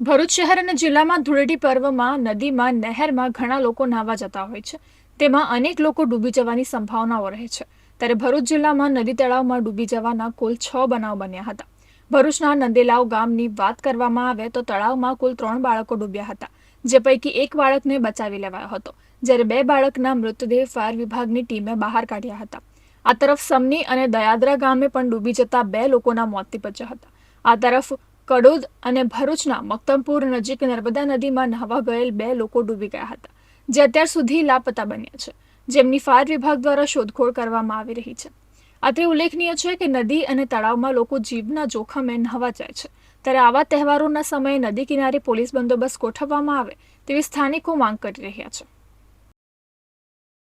ભરૂચ શહેર અને જિલ્લામાં ધૂળેટી પર્વમાં, નદીમાં, નહેરમાં ઘણા લોકો નાહવા જતા હોય છે. તેમાં અનેક લોકો ડૂબી જવાની સંભાવનાઓ રહે છે. ત્યારે ભરૂચ જિલ્લામાં નદી તળાવમાં ડૂબી જવાના કુલ છ બનાવ બન્યા હતા. ભરૂચના નંદેલાવ ગામની વાત કરવામાં આવે તો તળાવમાં કુલ ત્રણ બાળકો ડૂબ્યા હતા. જે પૈકી એક બાળકને બચાવી લેવાયો હતો, જ્યારે બે બાળકના મૃતદેહ ફાયર વિભાગની ટીમે બહાર કાઢ્યા હતા. આ તરફ સમની અને દયાદરા ગામે પણ ડૂબી જતા બે લોકોના મોત નીપજ્યા હતા. આ તરફ કડોદ અને ભરૂચના મક્તમપુર નજીક નર્મદા નદીમાં નહાવા ગયેલ બે લોકો ડૂબી ગયા હતા, જે અત્યાર સુધી લાપતા બન્યા છે. જેમની ફાયર વિભાગ દ્વારા શોધખોળ કરવામાં આવી રહી છે. અત્રે ઉલ્લેખનીય છે કે નદી અને તળાવમાં લોકો જીવના જોખમે નહવા જાય છે. ત્યારે આવા તહેવારોના સમયે નદી કિનારે પોલીસ બંદોબસ્ત ગોઠવવામાં આવે તેવી સ્થાનિકો માંગ કરી રહ્યા છે.